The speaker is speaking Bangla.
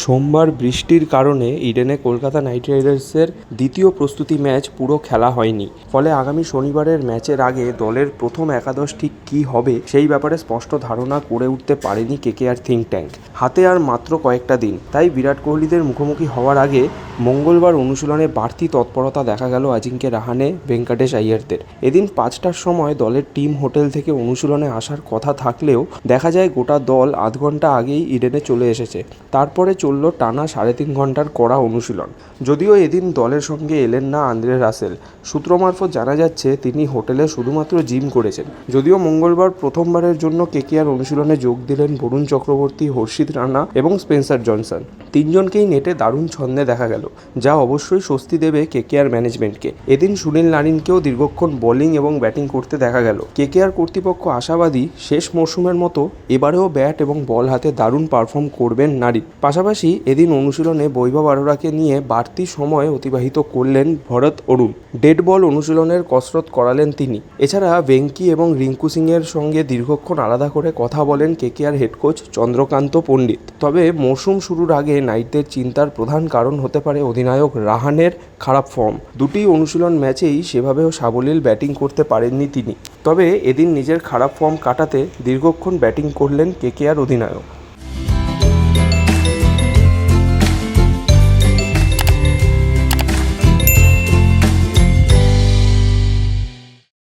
সোমবার বৃষ্টির কারণে ইডেনে কলকাতা নাইট রাইডার্সের দ্বিতীয় প্রস্তুতি ম্যাচ পুরো খেলা হয়নি। ফলে আগামী শনিবারের ম্যাচের আগে দলের প্রথম একাদশ ঠিক কী হবে সেই ব্যাপারে স্পষ্ট ধারণা করে উঠতে পারেনি কেকেআর থিঙ্ক ট্যাঙ্ক। হাতে আর মাত্র কয়েকটা দিন, তাই বিরাট কোহলিদের মুখোমুখি হওয়ার আগে মঙ্গলবার অনুশীলনে বাড়তি তৎপরতা দেখা গেল আজিঙ্কে রাহানে, ভেঙ্কটেশ আইয়ারদের। এদিন পাঁচটার সময় দলের টিম হোটেল থেকে অনুশীলনে আসার কথা থাকলেও দেখা যায় গোটা দল আধ ঘণ্টা আগেই ইডেনে চলে এসেছে। তারপরে চলল টানা সাড়ে তিন ঘণ্টার কড়া অনুশীলন। যদিও এদিন দলের সঙ্গে এলেন না আন্দ্রে রাসেল। সূত্র মারফত জানা যাচ্ছে, তিনি হোটেলে শুধুমাত্র জিম করেছেন। যদিও মঙ্গলবার প্রথমবারের জন্য কেকেআর অনুশীলনে যোগ দিলেন বরুণ চক্রবর্তী, হর্ষিত রানা এবং স্পেন্সার জনসন। তিনজনকেই নেটে দারুণ ছন্দে দেখা গেল। যা অবশ্যই স্বস্তি দেবে কেকেআর ম্যানেজমেন্টকে। এদিন সুনীল নারিনকেও দীর্ঘক্ষণ বোলিং এবং ব্যাটিং করতে দেখা গেল। কেকেআর কর্তৃপক্ষ আশাবাদী শেষ মরশুমের মতো এবারেও ব্যাট এবং বল হাতে দারুণ পারফর্ম করবেন নারী পাশাপাশি এদিন অনুশীলনে বৈভব আরোরাকে নিয়ে বাড়তি সময় অতিবাহিত করলেন ভরত অরুণ। ডেড বল অনুশীলনের কসরত করালেন তিনি। এছাড়া ভেঙ্কি এবং রিঙ্কু সিংয়ের সঙ্গে দীর্ঘক্ষণ আলাদা করে কথা বলেন KKR head coach Chandrakant Pandit. তবে মরশুম শুরুর আগে নাইটদের চিন্তার প্রধান কারণ হতে পারে অধিনায়ক রাহানের খারাপ ফর্ম। দুটি অনুশীলন ম্যাচেই সেভাবেও সাবলীল ব্যাটিং করতে পারেননি তিনি। তবে এদিন নিজের খারাপ ফর্ম কাটাতে দীর্ঘক্ষণ ব্যাটিং করলেন কেকেআর অধিনায়ক।